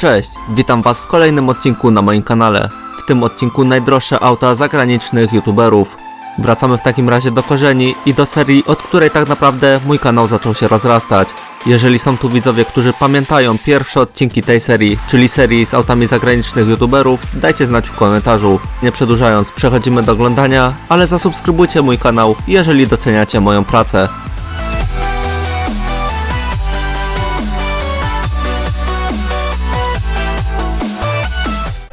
Cześć, witam was w kolejnym odcinku na moim kanale. W tym odcinku najdroższe auta zagranicznych youtuberów. Wracamy w takim razie do korzeni i do serii, od której tak naprawdę mój kanał zaczął się rozrastać. Jeżeli są tu widzowie, którzy pamiętają pierwsze odcinki tej serii, czyli serii z autami zagranicznych youtuberów, dajcie znać w komentarzu. Nie przedłużając, przechodzimy do oglądania, ale zasubskrybujcie mój kanał, jeżeli doceniacie moją pracę.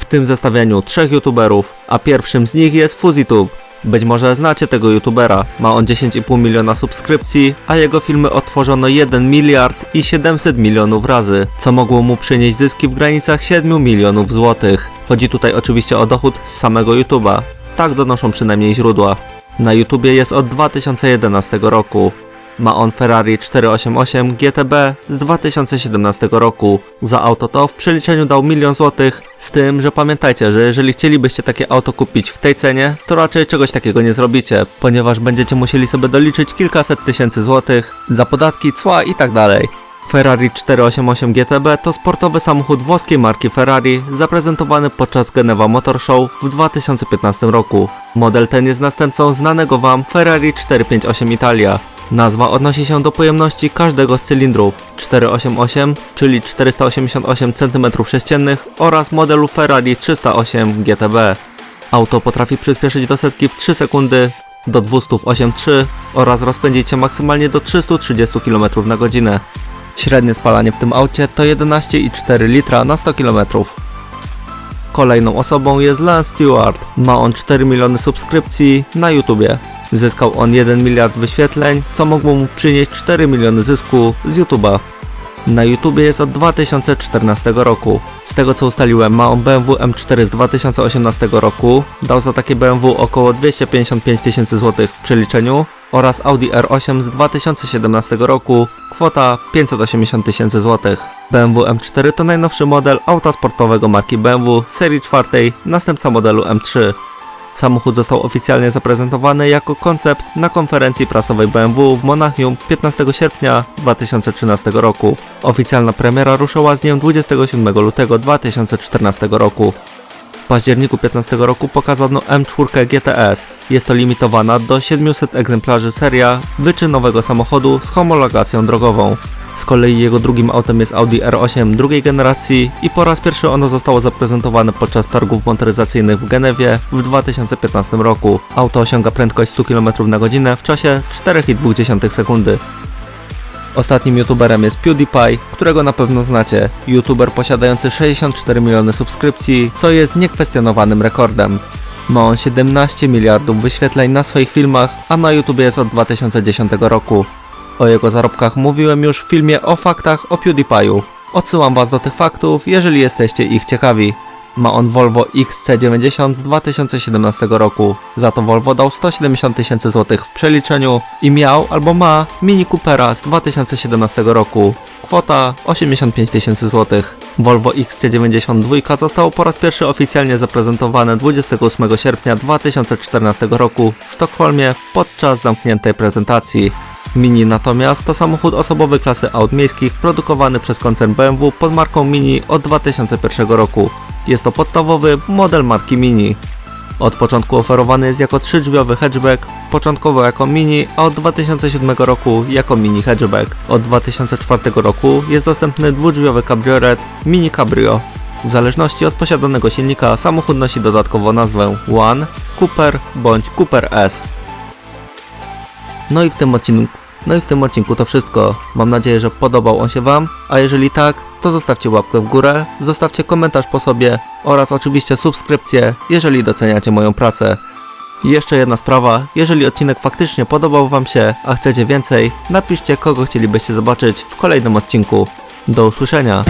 Tym zestawieniu trzech youtuberów, a pierwszym z nich jest FuzzyTube. Być może znacie tego youtubera, ma on 10,5 miliona subskrypcji, a jego filmy otworzono 1 miliard i 700 milionów razy, co mogło mu przynieść zyski w granicach 7 milionów złotych. Chodzi tutaj oczywiście o dochód z samego YouTube'a. Tak donoszą przynajmniej źródła. Na YouTubie jest od 2011 roku. Ma on Ferrari 488 GTB z 2017 roku. Za auto to w przeliczeniu dał milion złotych, z tym, że pamiętajcie, że jeżeli chcielibyście takie auto kupić w tej cenie, to raczej czegoś takiego nie zrobicie, ponieważ będziecie musieli sobie doliczyć kilkaset tysięcy złotych za podatki, cła i tak dalej. Ferrari 488 GTB to sportowy samochód włoskiej marki Ferrari zaprezentowany podczas Geneva Motor Show w 2015 roku. Model ten jest następcą znanego Wam Ferrari 458 Italia. Nazwa odnosi się do pojemności każdego z cylindrów 488, czyli 488 cm3 oraz modelu Ferrari 308 GTB. Auto potrafi przyspieszyć do setki w 3 sekundy do 200 w 8.3 oraz rozpędzić się maksymalnie do 330 km na godzinę. Średnie spalanie w tym aucie to 11,4 litra na 100 km. Kolejną osobą jest Lance Stewart. Ma on 4 miliony subskrypcji na YouTubie. Zyskał on 1 miliard wyświetleń, co mogło mu przynieść 4 miliony zysku z YouTuba. Na YouTubie jest od 2014 roku. Z tego co ustaliłem, ma on BMW M4 z 2018 roku, dał za takie BMW około 255 tysięcy złotych w przeliczeniu oraz Audi R8 z 2017 roku, kwota 580 tysięcy złotych. BMW M4 to najnowszy model auta sportowego marki BMW serii czwartej, następca modelu M3. Samochód został oficjalnie zaprezentowany jako koncept na konferencji prasowej BMW w Monachium 15 sierpnia 2013 roku. Oficjalna premiera ruszyła z dniem 27 lutego 2014 roku. W październiku 15 roku pokazano M4 GTS. Jest to limitowana do 700 egzemplarzy seria wyczynowego samochodu z homologacją drogową. Z kolei jego drugim autem jest Audi R8 drugiej generacji i po raz pierwszy ono zostało zaprezentowane podczas targów motoryzacyjnych w Genewie w 2015 roku. Auto osiąga prędkość 100 km na godzinę w czasie 4,2 sekundy. Ostatnim youtuberem jest PewDiePie, którego na pewno znacie. YouTuber posiadający 64 miliony subskrypcji, co jest niekwestionowanym rekordem. Ma on 17 miliardów wyświetleń na swoich filmach, a na YouTube jest od 2010 roku. O jego zarobkach mówiłem już w filmie o faktach o PewDiePie'u. Odsyłam was do tych faktów, jeżeli jesteście ich ciekawi. Ma on Volvo XC90 z 2017 roku. Za to Volvo dał 170 tysięcy złotych w przeliczeniu i miał albo ma Mini Coopera z 2017 roku. Kwota 85 tysięcy złotych. Volvo XC92 zostało po raz pierwszy oficjalnie zaprezentowane 28 sierpnia 2014 roku w Sztokholmie podczas zamkniętej prezentacji. Mini natomiast to samochód osobowy klasy aut miejskich produkowany przez koncern BMW pod marką Mini od 2001 roku. Jest to podstawowy model marki Mini. Od początku oferowany jest jako trzydrzwiowy hatchback, początkowo jako Mini, a od 2007 roku jako Mini hatchback. Od 2004 roku jest dostępny dwudrzwiowy kabriolet Mini Cabrio. W zależności od posiadanego silnika samochód nosi dodatkowo nazwę One, Cooper bądź Cooper S. No i w tym odcinku no i w tym odcinku to wszystko. Mam nadzieję, że podobał on się Wam, a jeżeli tak, to zostawcie łapkę w górę, zostawcie komentarz po sobie oraz oczywiście subskrypcję, jeżeli doceniacie moją pracę. I jeszcze jedna sprawa, jeżeli odcinek faktycznie podobał Wam się, a chcecie więcej, napiszcie kogo chcielibyście zobaczyć w kolejnym odcinku. Do usłyszenia!